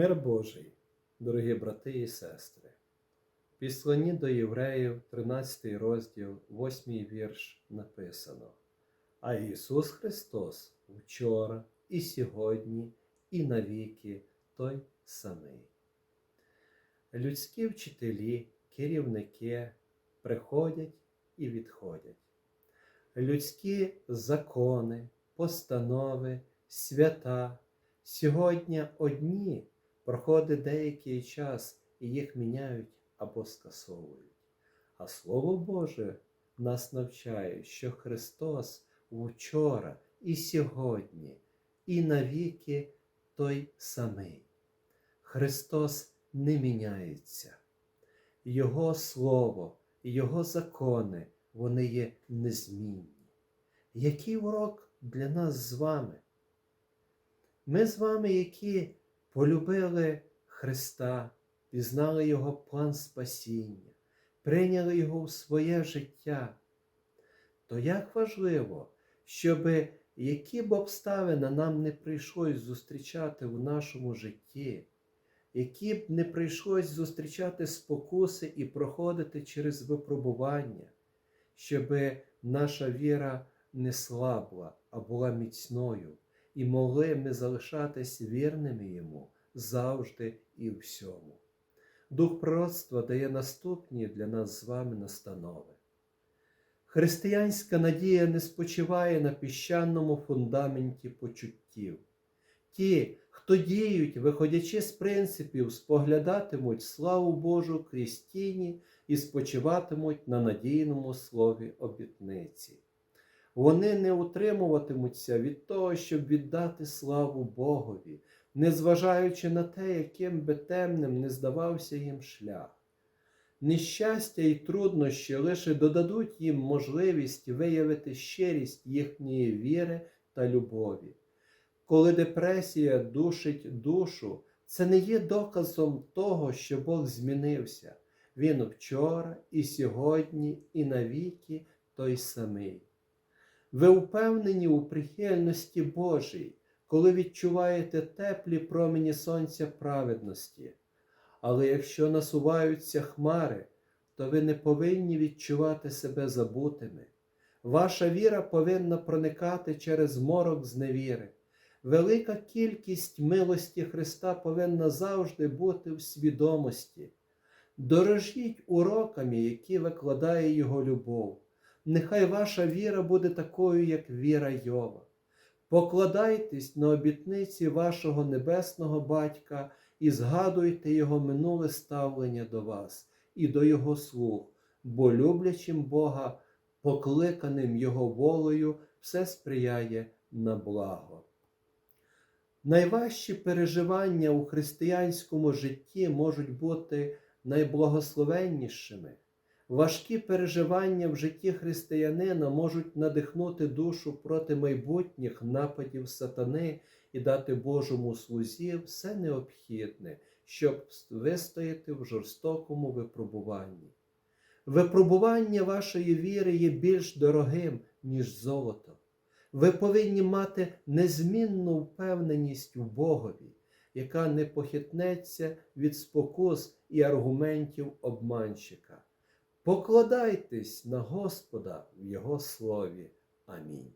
Мир Божий, дорогі брати і сестри. В Післанні до євреїв, 13 розділ, 8 вірш написано. А Ісус Христос вчора і сьогодні, і навіки той самий. Людські вчителі, керівники приходять і відходять. Людські закони, постанови, свята сьогодні одні проходить деякий час і їх міняють або скасовують. А Слово Боже нас навчає, що Христос вчора і сьогодні, і навіки той самий. Христос не міняється. Його Слово, Його закони, вони є незмінні. Який урок для нас з вами? Ми з вами, які полюбили Христа, пізнали Його план спасіння, прийняли Його в своє життя, то як важливо, щоб які б обставини нам не прийшлось зустрічати в нашому житті, які б не прийшлось зустрічати спокуси і проходити через випробування, щоб наша віра не слабла, а була міцною, і могли ми залишатись вірними йому завжди і всьому. Дух пророцтва дає наступні для нас з вами настанови. Християнська надія не спочиває на піщаному фундаменті почуттів. Ті, хто діють, виходячи з принципів, споглядатимуть славу Божу крізь тіні і спочиватимуть на надійному слові обітниці. Вони не утримуватимуться від того, щоб віддати славу Богові, незважаючи на те, яким би темним не здавався їм шлях. Нещастя і труднощі лише додадуть їм можливість виявити щирість їхньої віри та любові. Коли депресія душить душу, це не є доказом того, що Бог змінився. Він вчора, і сьогодні, і навіки той самий. Ви впевнені у прихильності Божій, коли відчуваєте теплі промені сонця праведності. Але якщо насуваються хмари, то ви не повинні відчувати себе забутими. Ваша віра повинна проникати через морок зневіри. Велика кількість милості Христа повинна завжди бути в свідомості. Дорожіть уроками, які викладає Його любов. Нехай ваша віра буде такою, як віра Йова. Покладайтесь на обітниці вашого небесного Батька і згадуйте Його минуле ставлення до вас і до Його слуг, бо люблячим Бога, покликаним Його волею, все сприяє на благо. Найважчі переживання у християнському житті можуть бути найблагословеннішими. Важкі переживання в житті християнина можуть надихнути душу проти майбутніх нападів сатани і дати Божому слузі все необхідне, щоб вистояти в жорстокому випробуванні. Випробування вашої віри є більш дорогим, ніж золото. Ви повинні мати незмінну впевненість у Богові, яка не похитнеться від спокус і аргументів обманщика. Покладайтесь на Господа в Його слові. Амінь.